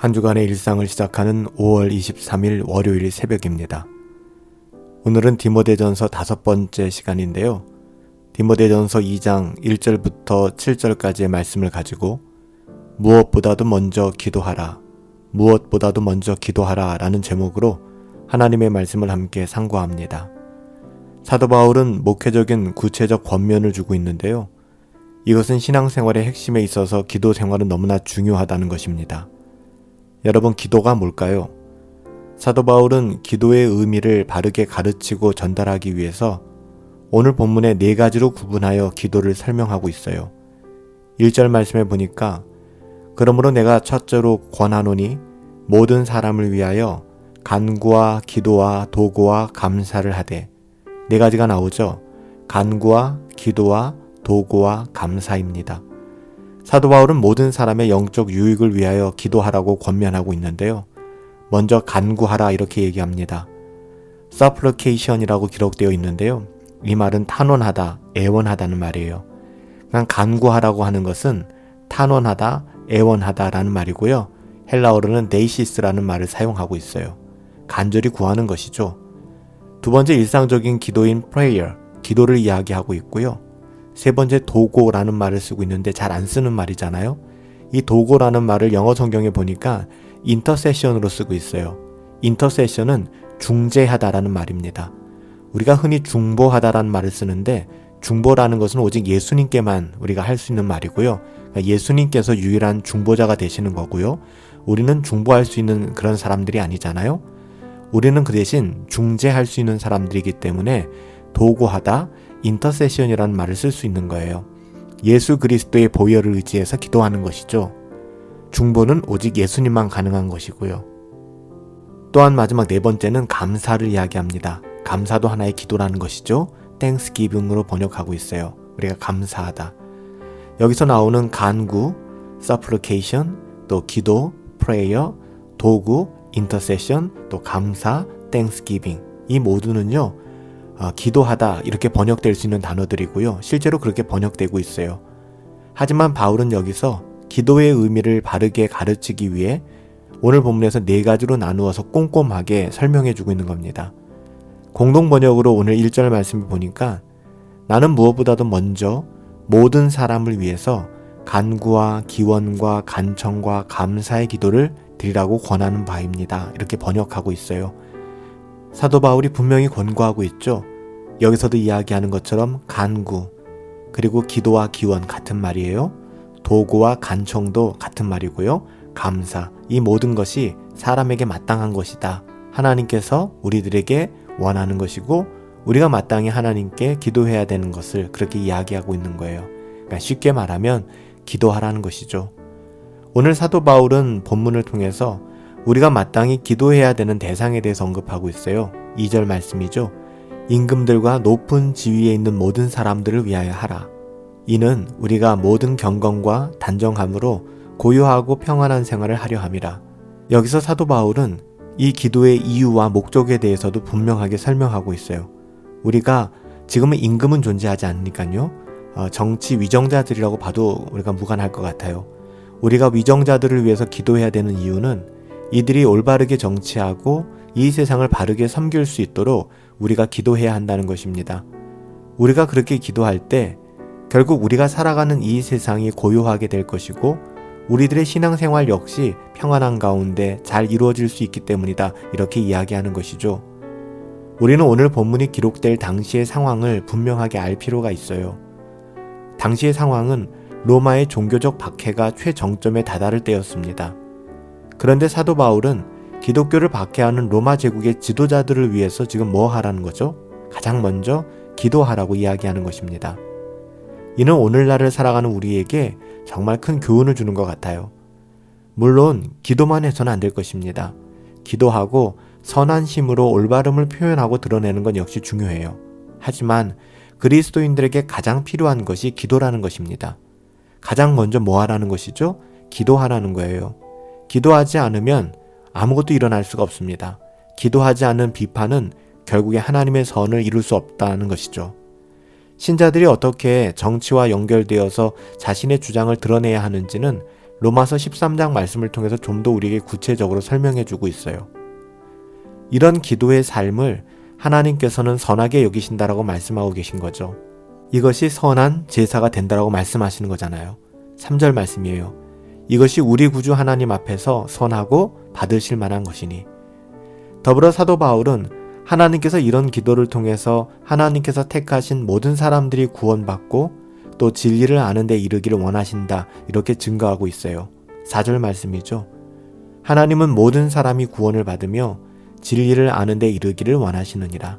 한 주간의 일상을 시작하는 5월 23일 월요일 새벽입니다. 오늘은 디모데전서 다섯 번째 시간인데요. 디모데전서 2장 1절부터 7절까지의 말씀을 가지고 무엇보다도 먼저 기도하라. 무엇보다도 먼저 기도하라 라는 제목으로 하나님의 말씀을 함께 상고합니다. 사도 바울은 목회적인 구체적 권면을 주고 있는데요. 이것은 신앙생활의 핵심에 있어서 기도 생활은 너무나 중요하다는 것입니다. 여러분, 기도가 뭘까요? 사도 바울은 기도의 의미를 바르게 가르치고 전달하기 위해서 오늘 본문에 네 가지로 구분하여 기도를 설명하고 있어요. 1절 말씀에 보니까 그러므로 내가 첫째로 권하노니 모든 사람을 위하여 간구와 기도와 도구와 감사를 하되 네 가지가 나오죠. 간구와 기도와 도구와 감사입니다. 사도 바울은 모든 사람의 영적 유익을 위하여 기도하라고 권면하고 있는데요. 먼저 간구하라 이렇게 얘기합니다. supplication이라고 기록되어 있는데요. 이 말은 탄원하다, 애원하다는 말이에요. 그냥 간구하라고 하는 것은 탄원하다, 애원하다라는 말이고요. 헬라어로는 데이시스라는 말을 사용하고 있어요. 간절히 구하는 것이죠. 두 번째 일상적인 기도인 prayer, 기도를 이야기하고 있고요. 세 번째 도고라는 말을 쓰고 있는데 잘 안 쓰는 말이잖아요. 이 도고라는 말을 영어 성경에 보니까 인터세션으로 쓰고 있어요. 인터세션은 중재하다라는 말입니다. 우리가 흔히 중보하다라는 말을 쓰는데 중보라는 것은 오직 예수님께만 우리가 할 수 있는 말이고요. 그러니까 예수님께서 유일한 중보자가 되시는 거고요. 우리는 중보할 수 있는 그런 사람들이 아니잖아요. 우리는 그 대신 중재할 수 있는 사람들이기 때문에 도구하다, 인터세션이라는 말을 쓸 수 있는 거예요. 예수 그리스도의 보혈을 의지해서 기도하는 것이죠. 중보는 오직 예수님만 가능한 것이고요. 또한 마지막 네 번째는 감사를 이야기합니다. 감사도 하나의 기도라는 것이죠. 땡스기빙으로 번역하고 있어요. 우리가 감사하다. 여기서 나오는 간구, supplication, 또 기도, prayer, 도구, intercession, 또 감사, thanksgiving. 이 모두는요, 어, 기도하다 이렇게 번역될 수 있는 단어들이고요. 실제로 그렇게 번역되고 있어요. 하지만 바울은 여기서 기도의 의미를 바르게 가르치기 위해 오늘 본문에서 네 가지로 나누어서 꼼꼼하게 설명해 주고 있는 겁니다. 공동 번역으로 오늘 1절 말씀을 보니까 나는 무엇보다도 먼저 모든 사람을 위해서 간구와 기원과 간청과 감사의 기도를 드리라고 권하는 바입니다. 이렇게 번역하고 있어요. 사도 바울이 분명히 권고하고 있죠. 여기서도 이야기하는 것처럼 간구, 그리고 기도와 기원 같은 말이에요. 도구와 간청도 같은 말이고요. 감사, 이 모든 것이 사람에게 마땅한 것이다. 하나님께서 우리들에게 원하는 것이고, 우리가 마땅히 하나님께 기도해야 되는 것을 그렇게 이야기하고 있는 거예요. 그러니까 쉽게 말하면 기도하라는 것이죠. 오늘 사도 바울은 본문을 통해서 우리가 마땅히 기도해야 되는 대상에 대해서 언급하고 있어요. 2절 말씀이죠. 임금들과 높은 지위에 있는 모든 사람들을 위하여 하라. 이는 우리가 모든 경건과 단정함으로 고요하고 평안한 생활을 하려 함이라. 여기서 사도 바울은 이 기도의 이유와 목적에 대해서도 분명하게 설명하고 있어요. 우리가 지금은 임금은 존재하지 않으니까요. 어, 정치 위정자들이라고 봐도 우리가 무관할 것 같아요. 우리가 위정자들을 위해서 기도해야 되는 이유는 이들이 올바르게 정치하고 이 세상을 바르게 섬길 수 있도록 우리가 기도해야 한다는 것입니다. 우리가 그렇게 기도할 때 결국 우리가 살아가는 이 세상이 고요하게 될 것이고 우리들의 신앙생활 역시 평안한 가운데 잘 이루어질 수 있기 때문이다. 이렇게 이야기하는 것이죠. 우리는 오늘 본문이 기록될 당시의 상황을 분명하게 알 필요가 있어요. 당시의 상황은 로마의 종교적 박해가 최정점에 다다를 때였습니다. 그런데 사도 바울은 기독교를 박해하는 로마 제국의 지도자들을 위해서 지금 뭐 하라는 거죠? 가장 먼저 기도하라고 이야기하는 것입니다. 이는 오늘날을 살아가는 우리에게 정말 큰 교훈을 주는 것 같아요. 물론 기도만 해서는 안 될 것입니다. 기도하고 선한 심으로 올바름을 표현하고 드러내는 건 역시 중요해요. 하지만 그리스도인들에게 가장 필요한 것이 기도라는 것입니다. 가장 먼저 뭐 하라는 것이죠? 기도하라는 거예요. 기도하지 않으면 아무것도 일어날 수가 없습니다. 기도하지 않은 비판은 결국에 하나님의 선을 이룰 수 없다는 것이죠. 신자들이 어떻게 정치와 연결되어서 자신의 주장을 드러내야 하는지는 로마서 13장 말씀을 통해서 좀 더 우리에게 구체적으로 설명해 주고 있어요. 이런 기도의 삶을 하나님께서는 선하게 여기신다라고 말씀하고 계신 거죠. 이것이 선한 제사가 된다라고 말씀하시는 거잖아요. 3절 말씀이에요. 이것이 우리 구주 하나님 앞에서 선하고 받으실 만한 것이니. 더불어 사도 바울은 하나님께서 이런 기도를 통해서 하나님께서 택하신 모든 사람들이 구원받고 또 진리를 아는 데 이르기를 원하신다. 이렇게 증거하고 있어요. 4절 말씀이죠. 하나님은 모든 사람이 구원을 받으며 진리를 아는 데 이르기를 원하시느니라.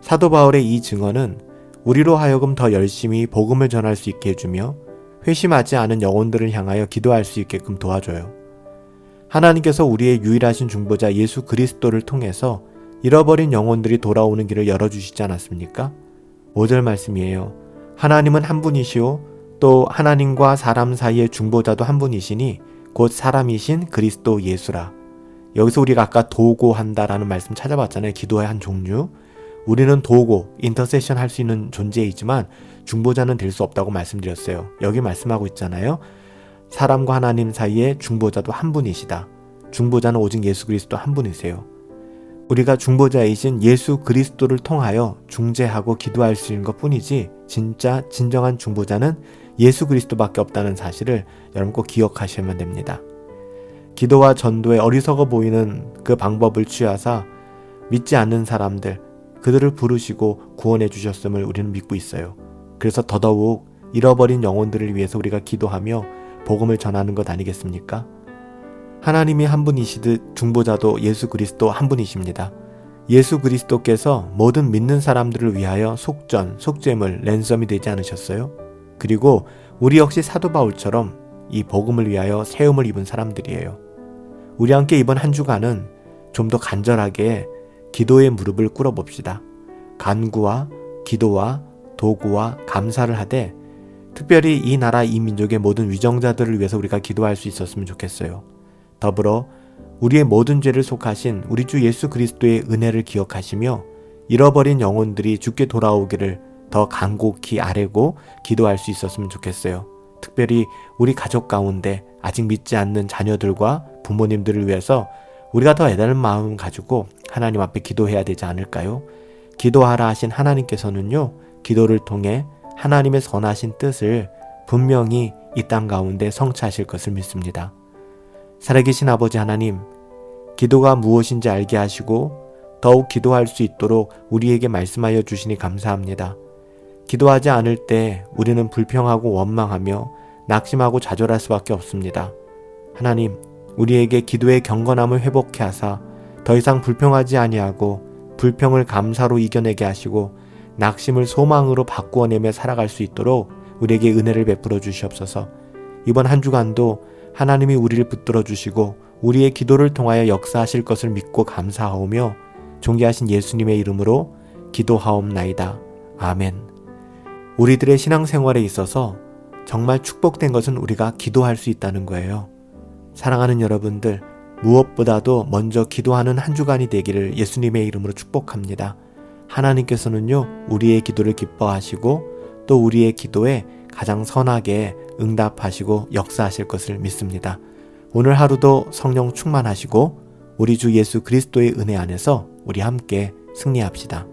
사도 바울의 이 증언은 우리로 하여금 더 열심히 복음을 전할 수 있게 해주며 회심하지 않은 영혼들을 향하여 기도할 수 있게끔 도와줘요. 하나님께서 우리의 유일하신 중보자 예수 그리스도를 통해서 잃어버린 영혼들이 돌아오는 길을 열어주시지 않았습니까? 5절 말씀이에요. 하나님은 한 분이시오. 또 하나님과 사람 사이의 중보자도 한 분이시니 곧 사람이신 그리스도 예수라. 여기서 우리가 아까 도고한다라는 말씀 찾아봤잖아요. 기도의 한 종류. 우리는 도고, 인터세션 할 수 있는 존재이지만 중보자는 될 수 없다고 말씀드렸어요. 여기 말씀하고 있잖아요. 사람과 하나님 사이에 중보자도 한 분이시다. 중보자는 오직 예수 그리스도 한 분이세요. 우리가 중보자이신 예수 그리스도를 통하여 중재하고 기도할 수 있는 것 뿐이지 진짜 진정한 중보자는 예수 그리스도밖에 없다는 사실을 여러분 꼭 기억하시면 됩니다. 기도와 전도에 어리석어 보이는 그 방법을 취하사 믿지 않는 사람들, 그들을 부르시고 구원해 주셨음을 우리는 믿고 있어요. 그래서 더더욱 잃어버린 영혼들을 위해서 우리가 기도하며 복음을 전하는 것 아니겠습니까? 하나님이 한 분이시듯 중보자도 예수 그리스도 한 분이십니다. 예수 그리스도께서 모든 믿는 사람들을 위하여 속전, 속죄물, 랜섬이 되지 않으셨어요? 그리고 우리 역시 사도 바울처럼 이 복음을 위하여 세움을 입은 사람들이에요. 우리 함께 이번 한 주간은 좀 더 간절하게 기도의 무릎을 꿇어봅시다. 간구와 기도와 도구와 감사를 하되 특별히 이 나라 이 민족의 모든 위정자들을 위해서 우리가 기도할 수 있었으면 좋겠어요. 더불어 우리의 모든 죄를 속하신 우리 주 예수 그리스도의 은혜를 기억하시며 잃어버린 영혼들이 죽게 돌아오기를 더 간곡히 아뢰고 기도할 수 있었으면 좋겠어요. 특별히 우리 가족 가운데 아직 믿지 않는 자녀들과 부모님들을 위해서 우리가 더 애달은 마음 가지고 하나님 앞에 기도해야 되지 않을까요? 기도하라 하신 하나님께서는요, 기도를 통해 하나님의 선하신 뜻을 분명히 이 땅 가운데 성취하실 것을 믿습니다. 살아계신 아버지 하나님, 기도가 무엇인지 알게 하시고 더욱 기도할 수 있도록 우리에게 말씀하여 주시니 감사합니다. 기도하지 않을 때 우리는 불평하고 원망하며 낙심하고 좌절할 수밖에 없습니다. 하나님, 우리에게 기도의 경건함을 회복해 하사 더 이상 불평하지 아니하고 불평을 감사로 이겨내게 하시고 낙심을 소망으로 바꾸어내며 살아갈 수 있도록 우리에게 은혜를 베풀어 주시옵소서. 이번 한 주간도 하나님이 우리를 붙들어 주시고 우리의 기도를 통하여 역사하실 것을 믿고 감사하오며 존귀하신 예수님의 이름으로 기도하옵나이다. 아멘. 우리들의 신앙생활에 있어서 정말 축복된 것은 우리가 기도할 수 있다는 거예요. 사랑하는 여러분들, 무엇보다도 먼저 기도하는 한 주간이 되기를 예수님의 이름으로 축복합니다. 하나님께서는요, 우리의 기도를 기뻐하시고 또 우리의 기도에 가장 선하게 응답하시고 역사하실 것을 믿습니다. 오늘 하루도 성령 충만하시고 우리 주 예수 그리스도의 은혜 안에서 우리 함께 승리합시다.